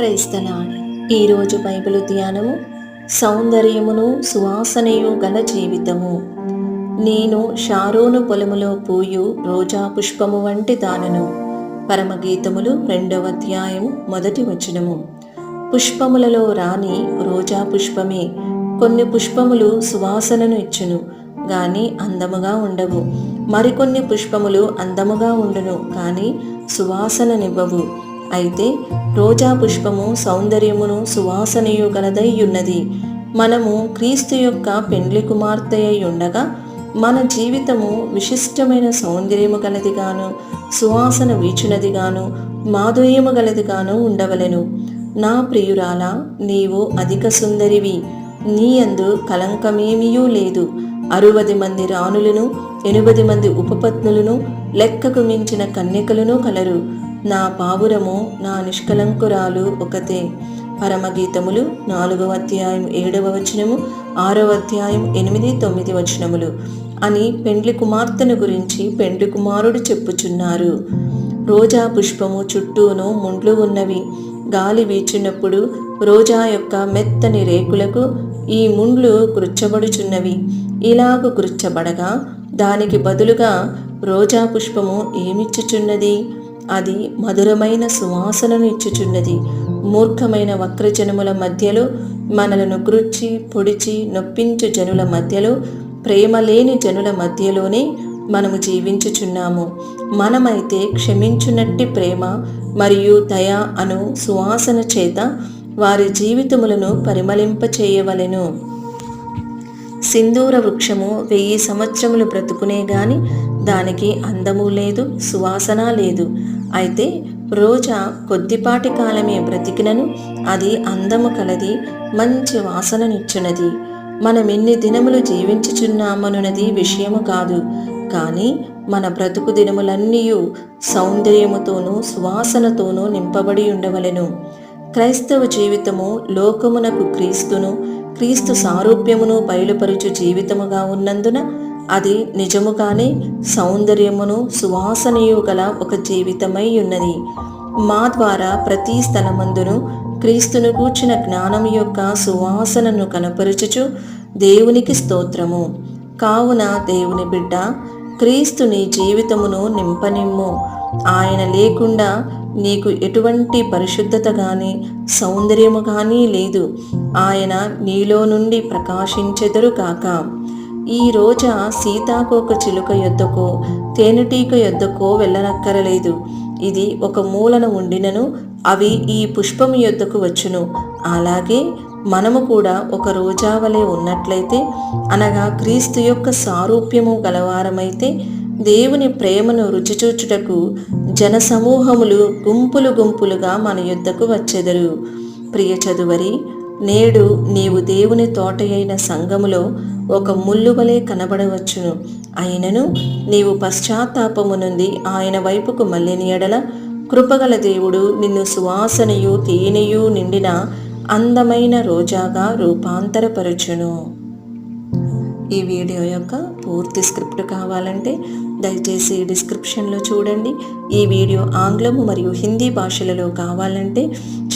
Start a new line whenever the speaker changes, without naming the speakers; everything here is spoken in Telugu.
క్రైస్తలాడ్ ఈరోజు బైబిల్ ధ్యానము సౌందర్యమును సువాసనయు గల జీవితము. నేను షారోను పొలములో పూయు రోజా పుష్పము వంటి దానను. పరమగీతములు రెండవ అధ్యాయము మొదటి వచనము. పుష్పములలో రాని రోజా పుష్పమే. కొన్ని పుష్పములు సువాసనను ఇచ్చును కానీ అందముగా ఉండవు. మరికొన్ని పుష్పములు అందముగా ఉండును కానీ సువాసననివ్వవు. అయితే రోజా పుష్పము సౌందర్యమును సువాసనయు గలదై ఉన్నది మనము క్రీస్తు యొక్క పెండ్లి కుమార్తె అయి ఉండగా మన జీవితము విశిష్టమైన సౌందర్యము గలదిగాను సువాసన వీచునదిగాను మాధుర్యము గలదిగాను ఉండవలెను. నా ప్రియురాల నీవు అధిక సుందరివి. నీయందు కలంకమేమియూ లేదు. అరువది మంది రాణులను ఎనిమిది మంది ఉపపత్నులను లెక్కకు మించిన కన్యకలను కలరు. నా పావురము నా నిష్కలంకురాలు ఒకతే. పరమగీతములు నాలుగవ అధ్యాయం ఏడవ వచనము ఆరవ అధ్యాయం ఎనిమిది తొమ్మిది వచనములు అని పెండ్లి కుమార్తెను గురించి పెండ్లి కుమారుడు చెప్పుచున్నారు. రోజా పుష్పము చుట్టూను ముండ్లు ఉన్నవి. గాలి వీచినప్పుడు రోజా యొక్క మెత్తని రేకులకు ఈ ముండ్లు కృచ్చబడుచున్నవి ఇలాగు కృచ్చబడగా దానికి బదులుగా రోజా పుష్పము ఏమిచ్చుచున్నది? అది మధురమైన సువాసనను ఇచ్చుచున్నది. మూర్ఖమైన వక్రజనముల మధ్యలో మనలను కృచ్చి పొడిచి నొప్పించు జనుల మధ్యలో ప్రేమ లేని జనుల మధ్యలోనే మనము జీవించుచున్నాము. మనమైతే క్షమించునట్టి ప్రేమ మరియు దయ అను సువాసన చేత వారి జీవితములను పరిమళింప చేయవలెను సింధూర వృక్షము వెయ్యి సంవత్సరములు బ్రతుకునే గాని దానికి అందము లేదు సువాసన లేదు. అయితే రోజా కొద్దిపాటి కాలమే బ్రతికినను అది అందము కలది మంచి వాసననిచ్చునది. మనం ఎన్ని దినములు జీవించుచున్నామనున్నది విషయము కాదు. కానీ మన బ్రతుకు దినములన్నీ సౌందర్యముతోనూ సువాసనతోనూ నింపబడి ఉండవలెను. క్రైస్తవ జీవితము లోకమునకు క్రీస్తును క్రీస్తు సారూప్యమును బయలుపరుచు జీవితముగా ఉన్నందున అది నిజముగానే సౌందర్యమును సువాసనయు గల ఒక జీవితమై ఉన్నది. మా ద్వారా ప్రతి స్థలమందును క్రీస్తును కూర్చిన జ్ఞానం యొక్క సువాసనను కనపరుచుచు దేవునికి స్తోత్రము. కావున దేవుని బిడ్డ క్రీస్తుని జీవితమును నింపనిమ్ము. ఆయన లేకుండా నీకు ఎటువంటి పరిశుద్ధత కానీ సౌందర్యము కానీ లేదు. ఆయన నీలో నుండి ప్రకాశించెదరు కాక ఈ రోజా సీతాకోక చిలుక యొద్దకో తేనెటీక యొద్దకో వెళ్ళనక్కరలేదు. ఇది ఒక మూలన ఉండినను అవి ఈ పుష్పము యొద్దకు వచ్చును. అలాగే మనము కూడా ఒక రోజా వలె ఉన్నట్లయితే అనగా క్రీస్తు యొక్క సారూప్యము గలవారమైతే దేవుని ప్రేమను రుచిచూచుటకు జనసమూహములు గుంపులు గుంపులుగా మన యుద్ధకు వచ్చెదరు. ప్రియ చదువరి నేడు నీవు దేవుని తోట అయిన సంఘములో ఒక ముల్లువలే కనబడవచ్చును. అయినను నీవు పశ్చాత్తాపము నుండి ఆయన వైపుకు మళ్ళిని ఎడల కృపగల దేవుడు నిన్ను సువాసనయు తేనెయు నిండిన అందమైన రోజాగా రూపాంతరపరచును. ఈ వీడియో యొక్క పూర్తి స్క్రిప్ట్ కావాలంటే దయచేసి డిస్క్రిప్షన్లో చూడండి. ఈ వీడియో ఆంగ్లము మరియు హిందీ భాషలలో కావాలంటే